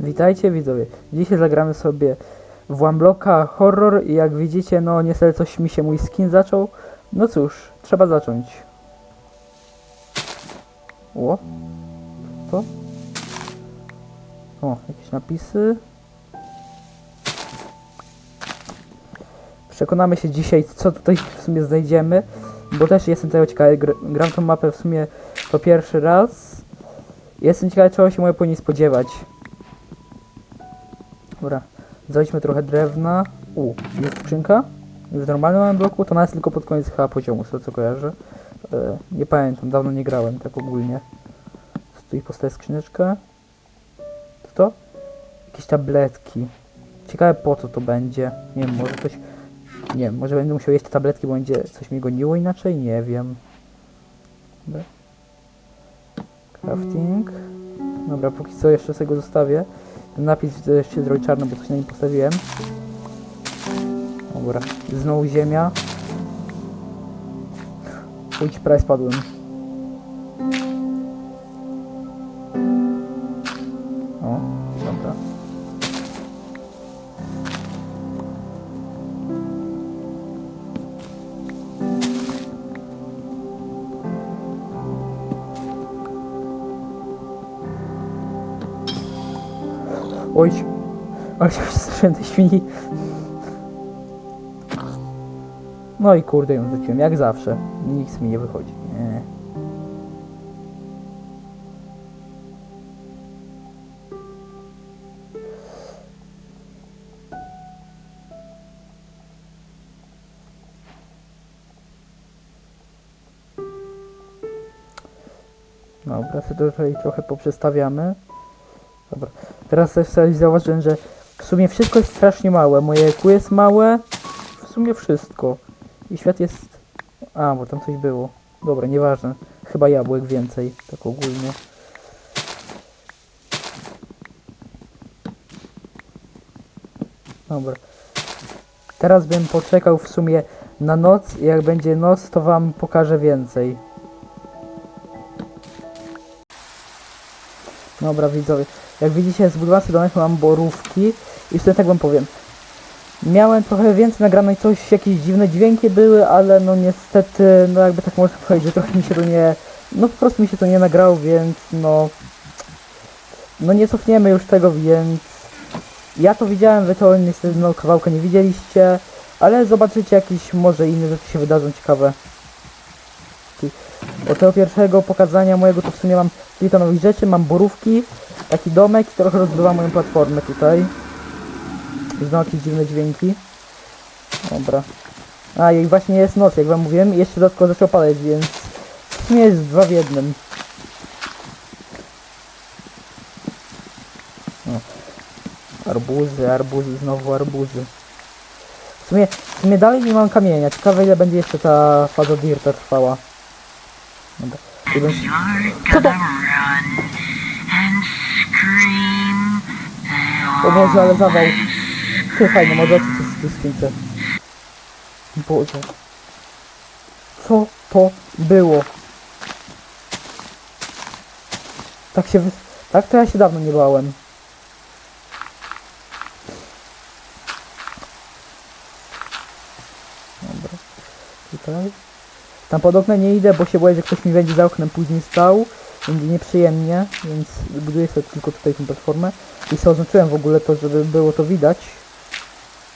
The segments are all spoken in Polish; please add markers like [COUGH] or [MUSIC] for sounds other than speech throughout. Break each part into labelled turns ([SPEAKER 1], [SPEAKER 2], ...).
[SPEAKER 1] Witajcie widzowie. Dzisiaj zagramy sobie w One Horror i jak widzicie, no niestety coś mi się mój skin zaczął. No cóż, trzeba zacząć. O? To? O, jakieś napisy. Przekonamy się dzisiaj, co tutaj w sumie znajdziemy, bo też jestem tego ciekawy. Gr gram tą mapę w sumie to pierwszy raz. Jestem ciekawy, czego się mogę po niej spodziewać. Dobra, zejdźmy trochę drewna. U, jest skrzynka. W normalnym bloku to ona jest tylko pod koniec chyba poziomu, z tego co kojarzę. E, nie pamiętam, dawno nie grałem tak ogólnie. Tu i powstaje skrzyneczka. Co to? Jakieś tabletki. Ciekawe po co to będzie. Nie wiem, może coś... Nie wiem, może będę musiał jeść te tabletki, bo będzie coś mnie goniło inaczej? Nie wiem. Crafting. Dobra, póki co jeszcze sobie go zostawię. Ten napis widzę, się zrobi czarno, bo coś na nim postawiłem. Dobra, znowu ziemia. Pójdź, prawie spadłem. Się strzelam tej świni. No i kurde ją rzuciłem, jak zawsze. Nic mi nie wychodzi. Nie. Dobra, sobie tutaj trochę poprzestawiamy. Dobra. Teraz też sobie zauważyłem, że w sumie wszystko jest strasznie małe. Moje kół jest małe. W sumie wszystko. I świat jest... A, bo tam coś było. Dobra, nieważne. Chyba jabłek więcej, tak ogólnie. Dobra. Teraz bym poczekał w sumie na noc i jak będzie noc, to wam pokażę więcej. Dobra, widzowie. Jak widzicie, zbudowałem sobie domek, mam borówki sumie tak wam powiem. Miałem trochę więcej nagrane i coś, jakieś dziwne dźwięki były, ale no niestety, no jakby tak można [LAUGHS] powiedzieć, że trochę mi się to nie... No po prostu mi się to nie nagrało, więc no... No nie cofniemy już tego, więc... Ja to widziałem, wy to niestety no kawałka nie widzieliście, ale zobaczycie jakieś może inne rzeczy się wydarzą ciekawe. Od tego pierwszego pokazania mojego to w sumie mam kilka nowych rzeczy, mam borówki, taki domek i trochę rozbywam moją platformę tutaj. Jakieś dziwne dźwięki. Dobra. A i właśnie jest noc, jak wam mówiłem, jeszcze dodatkowo zaczął padać, więc w sumie jest dwa w jednym. O. Arbuzy, arbuzy, znowu arbuzy. W sumie, w sumie dalej nie mam kamienia. Ciekawe ile będzie jeszcze ta faza Dirta trwała. Dobra.
[SPEAKER 2] You're
[SPEAKER 1] Co to? O Boże, ale zawał. Ty fajnie, może co to jest skrzynce. Boże. Co to było? Tak się. Tak to ja się dawno nie bałem. Dobra. Tutaj. Tam pod oknem nie idę, bo się boję, że ktoś mi będzie za oknem później stał. Będzie nieprzyjemnie, więc buduję sobie tylko tutaj tą platformę. I sobie oznaczyłem w ogóle to, żeby było to widać.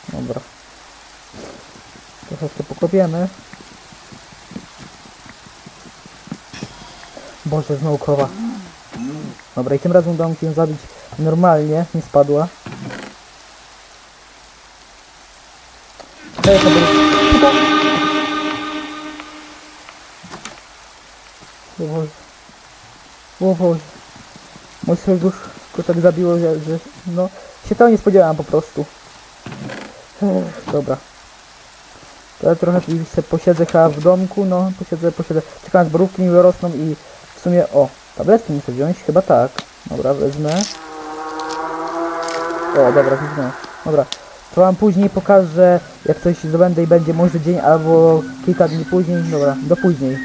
[SPEAKER 1] Dobra. Troszeczkę pokopiemy. Boże, znowu krowa. Dobra, i tym razem udało mi się zabić normalnie, nie spadła. Ej, to. O Boże. O Boże. Mój serduszko tak zabiło, że, że no się tego nie spodziewałem po prostu. Dobra. To ja trochę sobie posiedzę chyba w domku, no posiedzę, posiedzę. Czekam borówki mi wyrosną i w sumie, o, tabletki muszę wziąć, chyba tak. Dobra, wezmę. O, dobra, wezmę. Dobra. To wam później pokażę, jak coś zdobędę i będzie może dzień albo kilka dni później. Dobra, do później.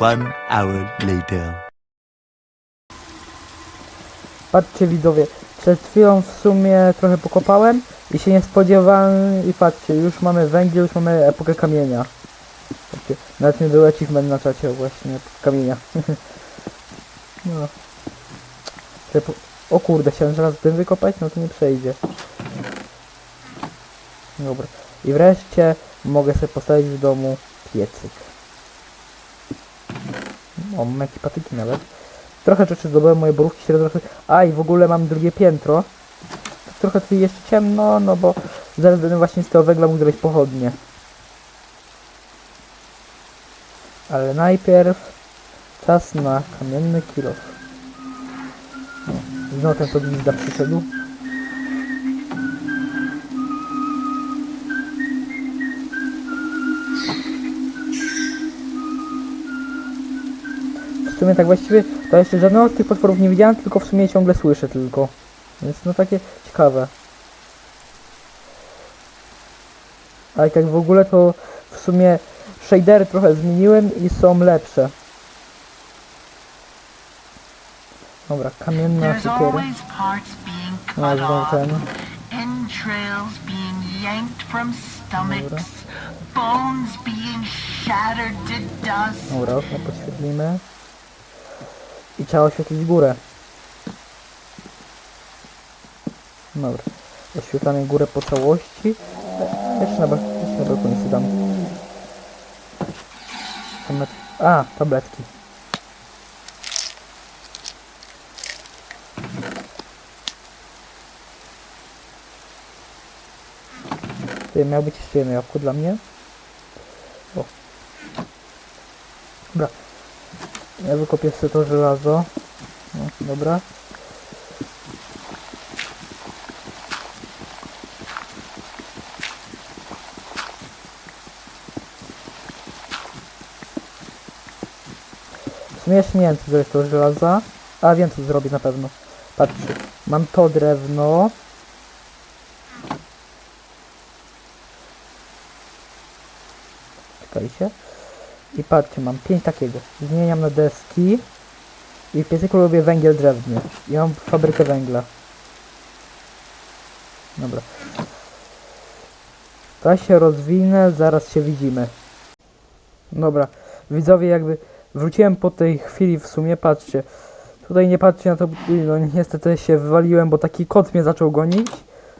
[SPEAKER 3] One hour later.
[SPEAKER 1] Patrzcie widzowie, przed chwilą w sumie trochę pokopałem i się nie spodziewałem i patrzcie, już mamy węgiel, już mamy epokę kamienia. Patrzcie, nawet nie był achievement na czacie właśnie, kamienia. [LAUGHS] no. O kurde, chciałem zaraz tym wykopać, no to nie przejdzie. Dobra. I wreszcie mogę sobie postawić w domu piecyk. O, mam jakieś patyki nawet. Trochę rzeczy zdobyłem, moje borówki się rozrosły. A i w ogóle mam drugie piętro. Trochę tu jeszcze ciemno, no bo zaraz będę właśnie z tego węgla mógł zrobić pochodnie. Ale najpierw czas na kamienny kilof. Znowu ten glizda przyszedł. Sumie tak właściwie to jeszcze żadnego z tych potworów nie widziałem, tylko w sumie ciągle słyszę tylko. Więc no takie ciekawe. A i tak w ogóle to w sumie shadery trochę zmieniłem i są lepsze. Dobra, kamienna
[SPEAKER 2] being
[SPEAKER 1] No, znowu ten.
[SPEAKER 2] entrails being yanked from stomachs, bones being shattered to dust.
[SPEAKER 1] Dobra, okno podświetlimy. I trzeba oświetlić górę. Dobra. Oświetlamy górę po całości. Jeszcze na, jeszcze na balkonie sobie dam. Tablet... A, tabletki. Tutaj miał być jeszcze jedno jabłko dla mnie. O. Dobra. Ja wykopię sobie to żelazo. No, dobra. W nie wiem co zrobić z tego żelaza. A wiem co zrobić na pewno. Patrzcie. Mam to drewno. Czekajcie. I patrzcie, mam 5 takiego. Zmieniam na deski. I w piecyku robię węgiel drzewny. I mam fabrykę węgla. Dobra. To się rozwinę, zaraz się widzimy. Dobra. Widzowie jakby wróciłem po tej chwili w sumie, patrzcie. Tutaj nie patrzcie na to, no niestety się wywaliłem, bo taki kot mnie zaczął gonić.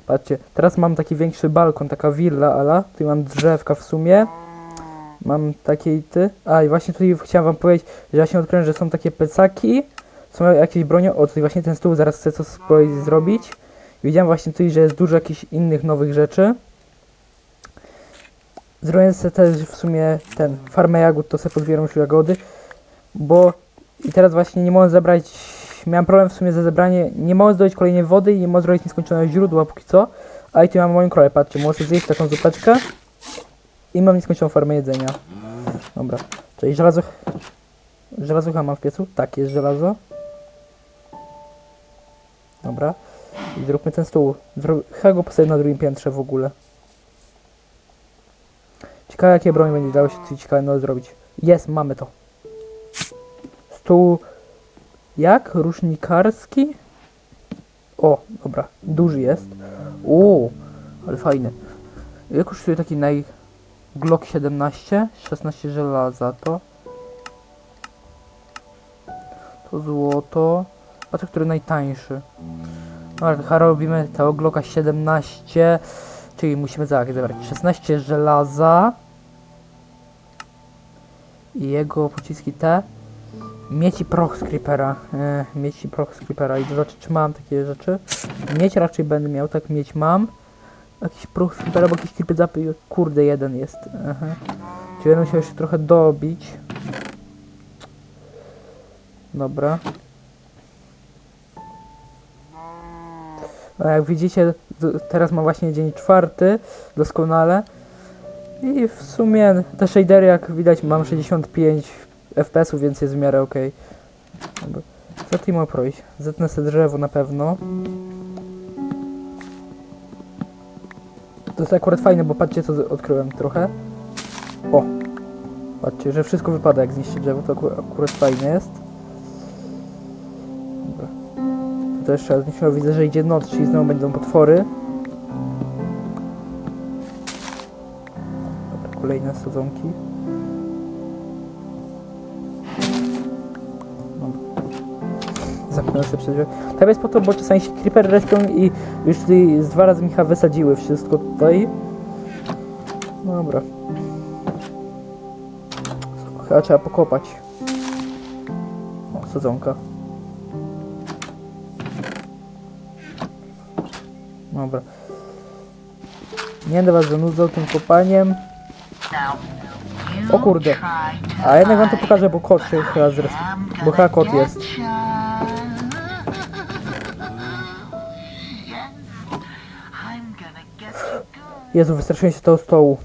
[SPEAKER 1] Patrzcie, teraz mam taki większy balkon, taka willa, ala. Tu mam drzewka w sumie. Mam takiej ty. A i właśnie tutaj chciałem wam powiedzieć, że ja się odkryłem, że są takie plecaki. Są jakieś bronie. O, tutaj właśnie ten stół zaraz chcę coś zrobić. Widziałem właśnie tutaj, że jest dużo jakichś innych nowych rzeczy. Zrobię sobie też w sumie ten farmę jagód, to sobie pozbieram już jagody. Bo i teraz właśnie nie mogę zebrać. Miałem problem w sumie ze zebraniem. Nie mogę zdobyć kolejnej wody i nie mogę zrobić nieskończonego źródła póki co. A i tu mam moją krowę, patrzcie, sobie zjeść taką zupeczkę. I mam nieskończoną farmę jedzenia. Dobra. Czyli żelazo... Żelazucha mam w piecu? Tak, jest żelazo. Dobra. I zróbmy ten stół. Zro... Chyba go postawię na drugim piętrze w ogóle. Ciekawe jakie broń będzie dało się no zrobić. Jest, mamy to. Stół... Jak? Rusznikarski? O, dobra. Duży jest. O, ale fajny. Ile kosztuje taki naj... Glock 17, 16 żelaza, to to złoto, to który najtańszy. No chyba robimy tego Glocka 17, czyli musimy tak, zebrać 16 żelaza i jego pociski te. Mieci proch z e, mieci proch z i zobaczyć czy mam takie rzeczy. Mieć raczej będę miał, tak mieć mam. Jakiś próg z creepera, bo jakiś creeper zapy, kurde jeden jest. Aha. Czyli będę musiał jeszcze trochę dobić. Dobra. A jak widzicie, teraz mam właśnie dzień czwarty, doskonale. I w sumie te shadery, jak widać, mam 65 FPS-ów, więc jest w miarę ok. Dobra. Co ty ma projść? Zetnę sobie drzewo na pewno. To jest akurat fajne, bo patrzcie co odkryłem trochę. O! Patrzcie, że wszystko wypada jak zniszczy drzewo, to aku- akurat fajne jest. Dobra. To jeszcze raz zniszczyło. Widzę, że idzie noc, czyli znowu będą potwory. Dobra, kolejne sadzonki. Zamknę sobie przed jest po to, bo czasami się creeper respią i już z dwa razy Micha wysadziły wszystko tutaj. Dobra. Chyba trzeba pokopać. O, sadzonka. Dobra. Nie będę was zanudzał tym kopaniem. O kurde. A jednak wam to pokażę, bo kot się chyba zres...
[SPEAKER 2] I'm
[SPEAKER 1] Bo chyba kot jest. Jezu, wystraszyłem się tego stołu.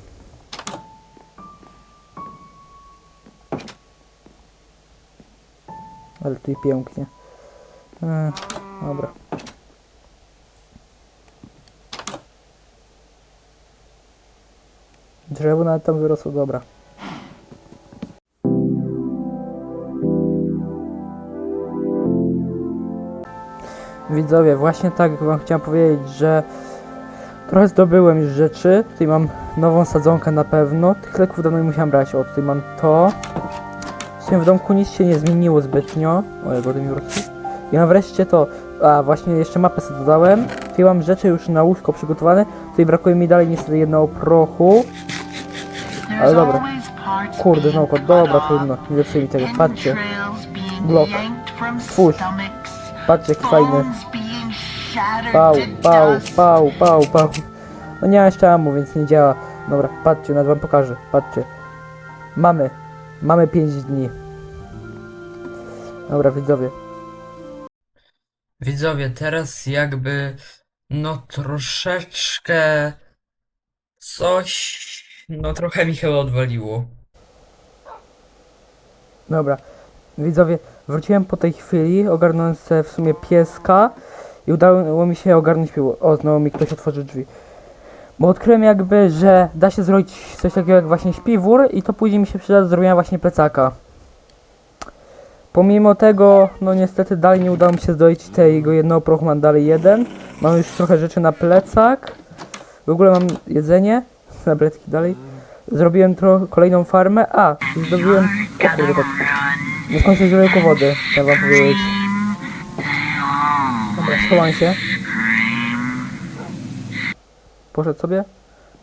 [SPEAKER 1] Ale tu i pięknie. E, dobra. Drzewo nawet tam wyrosło, dobra. Widzowie, właśnie tak wam chciałem powiedzieć, że Trochę zdobyłem już rzeczy. Tutaj mam nową sadzonkę na pewno. Tych leków dawno nie musiałem brać. O, tutaj mam to. W sumie w domku nic się nie zmieniło zbytnio. O, jak mi wróci. I mam wreszcie to. A, właśnie jeszcze mapę sobie dodałem. Tutaj mam rzeczy już na łóżko przygotowane. Tutaj brakuje mi dalej niestety jednego prochu. Ale dobra. Kurde, znowu
[SPEAKER 2] cut
[SPEAKER 1] Dobra, trudno. Nie zepsuli tego. Patrzcie. Blok. Twórz. Patrzcie, jaki fajny. Pał, pał, pał, pał, pał. No nie ma jeszcze amu, więc nie działa. Dobra, patrzcie, nawet wam pokażę. Patrzcie. Mamy. Mamy 5 dni. Dobra, widzowie.
[SPEAKER 3] Widzowie, teraz jakby no troszeczkę coś no trochę mi chyba odwaliło.
[SPEAKER 1] Dobra. Widzowie, wróciłem po tej chwili, ogarnąłem sobie w sumie pieska i udało mi się ogarnąć piło. O, znowu mi ktoś otworzył drzwi. Bo odkryłem jakby, że da się zrobić coś takiego jak właśnie śpiwór i to później mi się przyda do zrobienia właśnie plecaka. Pomimo tego, no niestety dalej nie udało mi się zdobyć tego jednego prochu, mam dalej jeden. Mam już trochę rzeczy na plecak. W ogóle mam jedzenie, [LAUGHS] tabletki dalej. Zrobiłem tro- kolejną farmę. A, zdobyłem... O kurde, tak. Nie skończę wody, chciałem wam powiedzieć. Dobra, schowam się. Poszedł sobie?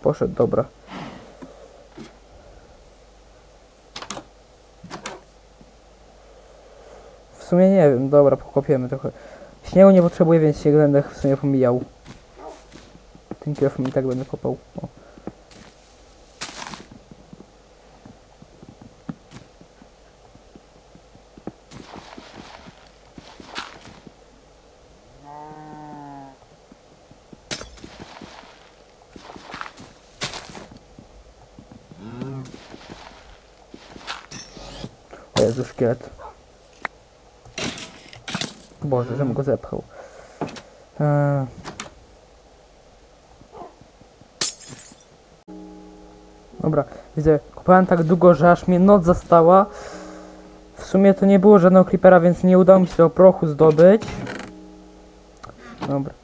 [SPEAKER 1] Poszedł, dobra. W sumie nie wiem, dobra, pokopiemy trochę. Śniegu nie potrzebuję, więc się będę w sumie pomijał. Tym kierowcą i tak będę kopał. O. Jezu, szkielet. Boże, żebym go zepchał. Eee. Dobra, widzę, kopałem tak długo, że aż mnie noc zastała. W sumie to nie było żadnego creepera, więc nie udało mi się tego prochu zdobyć. Dobra,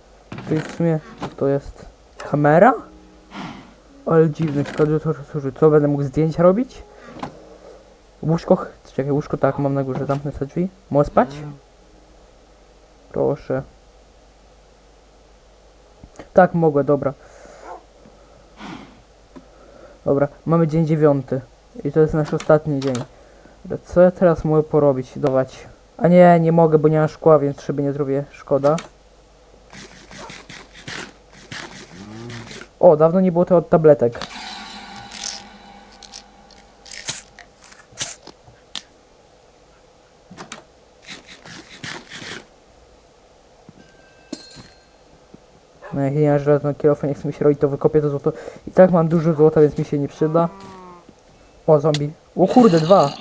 [SPEAKER 1] tu w sumie, to jest? Kamera? Ale ciekawe, że to służy. Co, będę mógł zdjęcia robić? Łóżko, ch- czekaj, łóżko tak, mam na górze, zamknę sobie drzwi. Mogę spać? Proszę. Tak, mogę, dobra. Dobra, mamy dzień dziewiąty. I to jest nasz ostatni dzień. Co ja teraz mogę porobić? Dawać. A nie, nie mogę, bo nie mam szkła, więc szyby nie zrobię. Szkoda. O, dawno nie było to od tabletek. No jak nie ma żelazną kierowcę, nie chce mi się robić, to wykopię to złoto. I tak mam dużo złota, więc mi się nie przyda. O, zombie. O kurde, dwa.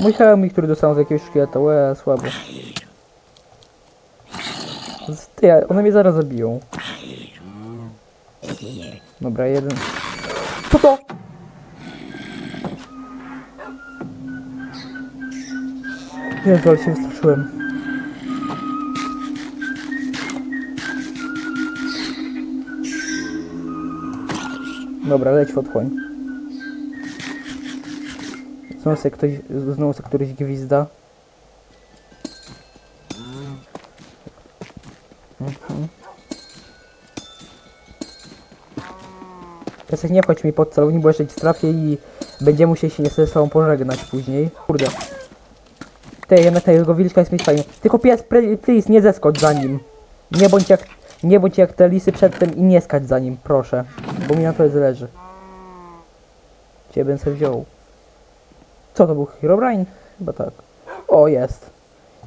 [SPEAKER 1] Mój hełmik, który dostałem z jakiegoś szkieleta, łe, słabo. Ty, one mnie zaraz zabiją. Dobra, jeden. Co to? Jezu, ale się wystraszyłem. Dobra, leć w otchłań. Znowu sobie ktoś, znowu sobie któryś gwizda. Mhm. Nie wchodź mi pod celownik, bo jeszcze ci trafię i będzie musiał się niestety z tobą pożegnać później. Kurde. Ty, jednak tego wilczka jest mieć fajnie. Tylko pies, please, nie zeskocz za nim. Nie bądź jak, nie bądź jak te lisy przedtem i nie skacz za nim, proszę. Bo mi na to zależy. Ciebie bym sobie wziął. Co to był Herobrine? Chyba tak. O, jest.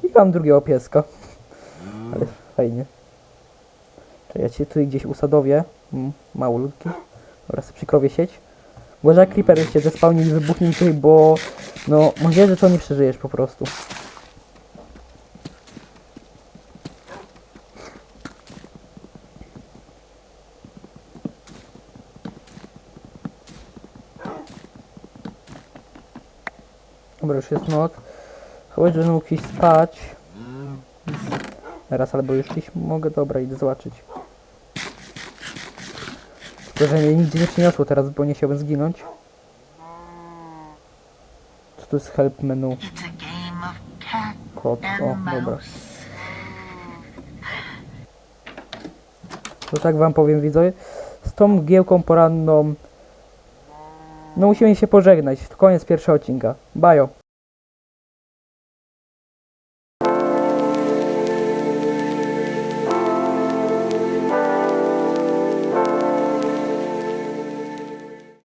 [SPEAKER 1] I mam drugiego pieska. Ale fajnie. To ja cię tu gdzieś usadowię. Mm, Małolutki. Dobra, sobie przy krowie sieć. Jak Creeper cię zespałni i wybuchnie tutaj, bo... No, może że to nie przeżyjesz po prostu. Już jest noc. Chyba, że mógł iść spać. Teraz albo już iść mogę. Dobra, idę zobaczyć. Tylko, że mnie nigdzie nie przyniosło teraz, bo nie chciałbym zginąć. Co tu jest help menu? Kot, o, dobra. To tak wam powiem widzowie. Z tą giełką poranną... No musimy się pożegnać. To koniec pierwszego odcinka. Bajo.